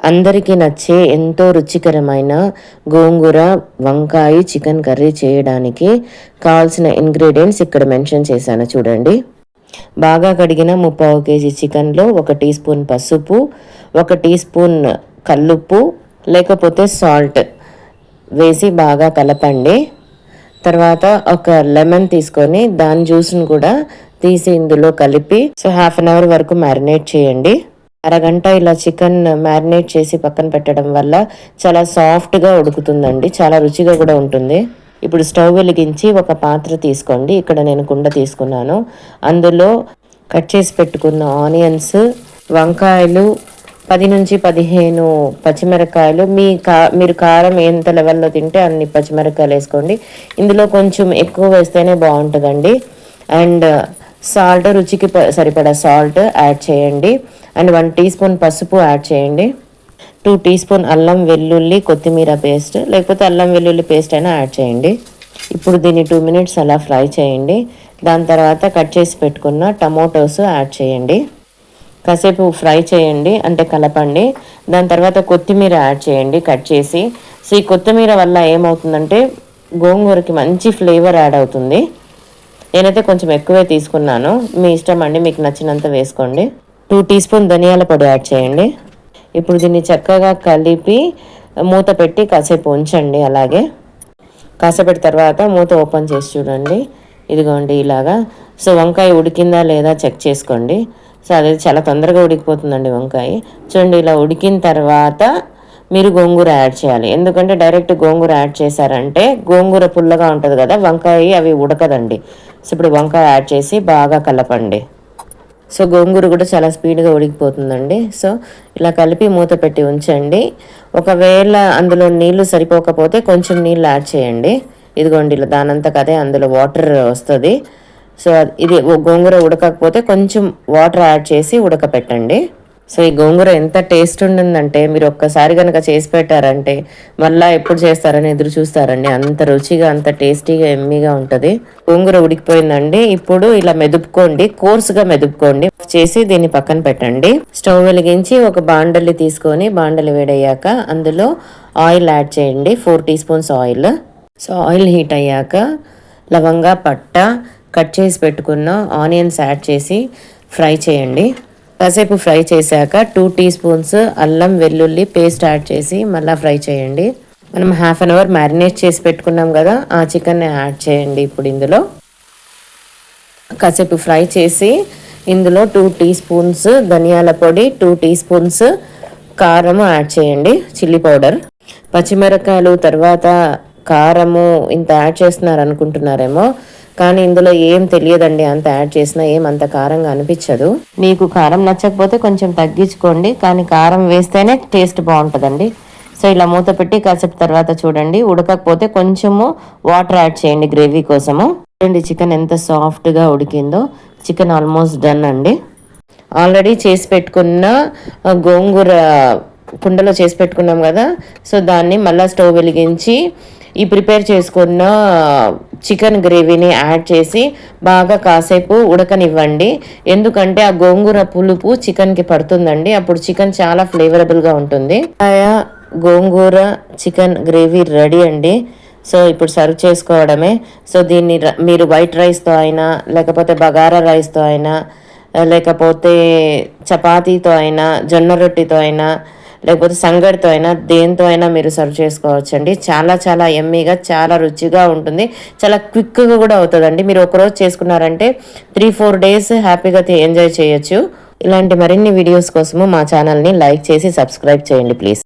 అందరికీ నచ్చే ఎంతో రుచికరమైన గోంగూర వంకాయ చికెన్ కర్రీ చేయడానికి కావాల్సిన ఇంగ్రీడియంట్స్ ఇక్కడ మెన్షన్ చేశాను చూడండి. బాగా కడిగిన ముప్పావు కేజీ చికెన్లో ఒక టీ స్పూన్ పసుపు ఒక టీ స్పూన్ కల్లుప్పు లేకపోతే సాల్ట్ వేసి బాగా కలపండి. తర్వాత ఒక లెమన్ తీసుకొని దాని జ్యూస్ని కూడా తీసి ఇందులో కలిపి సో హాఫ్ అన్ అవర్ వరకు మ్యారినేట్ చేయండి. అరగంట ఇలా చికెన్ మ్యారినేట్ చేసి పక్కన పెట్టడం వల్ల చాలా సాఫ్ట్గా ఉడుకుతుందండి. చాలా రుచిగా కూడా ఉంటుంది. ఇప్పుడు స్టవ్ వెలిగించి ఒక పాత్ర తీసుకోండి. ఇక్కడ నేను కుండ తీసుకున్నాను. అందులో కట్ చేసి పెట్టుకున్న ఆనియన్స్ వంకాయలు పది నుంచి పదిహేను పచ్చిమిరకాయలు మీ కా మీరు కారం ఎంత లెవెల్లో తింటే అన్ని పచ్చిమిరకాయలు వేసుకోండి. ఇందులో కొంచెం ఎక్కువ వేస్తేనే బాగుంటుందండి. అండ్ సాల్ట్ రుచికి సరిపడా సాల్ట్ యాడ్ చేయండి. అండ్ వన్ టీ స్పూన్ పసుపు యాడ్ చేయండి. టూ టీ స్పూన్ అల్లం వెల్లుల్లి కొత్తిమీర పేస్ట్ లేకపోతే అల్లం వెల్లుల్లి పేస్ట్ అయినా యాడ్ చేయండి. ఇప్పుడు దీన్ని టూ మినిట్స్ అలా ఫ్రై చేయండి. దాని తర్వాత కట్ చేసి పెట్టుకున్న టమోటోస్ యాడ్ చేయండి. కాసేపు ఫ్రై చేయండి అంటే కలపండి. దాని తర్వాత కొత్తిమీర యాడ్ చేయండి కట్ చేసి. సో ఈ కొత్తిమీర వల్ల ఏమవుతుందంటే గోంగూరకి మంచి ఫ్లేవర్ యాడ్ అవుతుంది. నేనైతే కొంచెం ఎక్కువే తీసుకున్నాను. మీ ఇష్టం అండి మీకు నచ్చినంత వేసుకోండి. టూ టీ స్పూన్ ధనియాల పొడి యాడ్ చేయండి. ఇప్పుడు దీన్ని చక్కగా కలిపి మూత పెట్టి కాసేపు ఉంచండి అలాగే. కాసేపటి తర్వాత మూత ఓపెన్ చేసి చూడండి. ఇదిగోండి ఇలాగా. సో వంకాయ ఉడికిందా లేదా చెక్ చేసుకోండి. సో అది చాలా తొందరగా ఉడికిపోతుందండి వంకాయ. చూడండి ఇలా ఉడికిన తర్వాత మీరు గోంగూర యాడ్ చేయాలి. ఎందుకంటే డైరెక్ట్ గోంగూర యాడ్ చేశారంటే గోంగూర పుల్లగా ఉంటుంది కదా వంకాయ అవి ఉడకదండి. సో ఇప్పుడు వంకాయ యాడ్ చేసి బాగా కలపండి. సో గోంగూర కూడా చాలా స్పీడ్గా ఉడికిపోతుందండి. సో ఇలా కలిపి మూత పెట్టి ఉంచండి. ఒకవేళ అందులో నీళ్ళు సరిపోకపోతే కొంచెం నీళ్ళు యాడ్ చేయండి. ఇదిగోండి ఇలా దానంతకు అదే అందులో వాటర్ వస్తుంది. సో ఇది గోంగూర ఉడకకపోతే కొంచెం వాటర్ యాడ్ చేసి ఉడకపెట్టండి. సో ఈ గోంగూర ఎంత టేస్ట్ ఉండిందంటే మీరు ఒక్కసారి కనుక చేసి పెట్టారంటే మళ్ళీ ఎప్పుడు చేస్తారని ఎదురు చూస్తారండి. అంత రుచిగా అంత టేస్టీగా ఎమ్మీగా ఉంటుంది. గోంగూర ఉడికిపోయిందండి. ఇప్పుడు ఇలా మెదుపుకోండి. కోర్సుగా మెదుపుకోండి. చేసి దీన్ని పక్కన పెట్టండి. స్టవ్ వెలిగించి ఒక బాండలి తీసుకొని బాండలి వేడయ్యాక అందులో ఆయిల్ యాడ్ చేయండి. Four teaspoons oil. So oil heat అయ్యాక లవంగా పట్ట కట్ చేసి పెట్టుకున్న ఆనియన్స్ యాడ్ చేసి ఫ్రై చేయండి. కాసేపు ఫ్రై చేశాక టూ టీ స్పూన్స్ అల్లం వెల్లుల్లి పేస్ట్ యాడ్ చేసి మళ్ళీ ఫ్రై చేయండి. మనం హాఫ్ అన్ అవర్ మ్యారినేట్ చేసి పెట్టుకున్నాం కదా ఆ చికెన్ యాడ్ చేయండి ఇప్పుడు ఇందులో. కాసేపు ఫ్రై చేసి ఇందులో టూ టీ స్పూన్స్ ధనియాల పొడి టూ టీ స్పూన్స్ కారం యాడ్ చేయండి చిల్లీ పౌడర్. పచ్చిమిరకాయలు తర్వాత కారము ఇంత యాడ్ చేస్తున్నారు అనుకుంటున్నారేమో కానీ ఇందులో ఏం తెలియదండి. అంత యాడ్ చేసినా ఏం అంత కారంగా అనిపించదు. మీకు కారం నచ్చకపోతే కొంచెం తగ్గించుకోండి. కానీ కారం వేస్తేనే టేస్ట్ బాగుంటుందండి. సో ఇలా మూత పెట్టి కాసేపు తర్వాత చూడండి. ఉడకకపోతే కొంచెము వాటర్ యాడ్ చేయండి గ్రేవీ కోసము. చూడండి చికెన్ ఎంత సాఫ్ట్గా ఉడికిందో. చికెన్ ఆల్మోస్ట్ డన్ అండి. ఆల్రెడీ చేసి పెట్టుకున్న గోంగూర కుండలో చేసి పెట్టుకున్నాం కదా. సో దాన్ని మళ్ళీ స్టవ్ వెలిగించి ఈ ప్రిపేర్ చేసుకున్న చికెన్ గ్రేవీని యాడ్ చేసి బాగా కాసేపు ఉడకనివ్వండి. ఎందుకంటే ఆ గోంగూర పులుపు చికెన్కి పడుతుందండి. అప్పుడు చికెన్ చాలా ఫ్లేవరబుల్గా ఉంటుంది. గోంగూర చికెన్ గ్రేవీ రెడీ అండి. సో ఇప్పుడు సర్వ్ చేసుకోవడమే. సో దీన్ని మీరు వైట్ రైస్తో అయినా లేకపోతే బగారా రైస్తో అయినా లేకపోతే చపాతీతో అయినా జొన్న రొట్టెతో అయినా లేకపోతే సంగడితో అయినా దేంతో అయినా మీరు సర్వ్ చేసుకోవచ్చండి. చాలా చాలా ఎమ్మీగా చాలా రుచిగా ఉంటుంది. చాలా క్విక్గా కూడా అవుతుందండి. మీరు ఒకరోజు చేసుకున్నారంటే త్రీ ఫోర్ డేస్ హ్యాపీగా ఎంజాయ్ చేయొచ్చు. ఇలాంటి మరిన్ని వీడియోస్ కోసము మా ఛానల్ని లైక్ చేసి సబ్స్క్రైబ్ చేయండి ప్లీజ్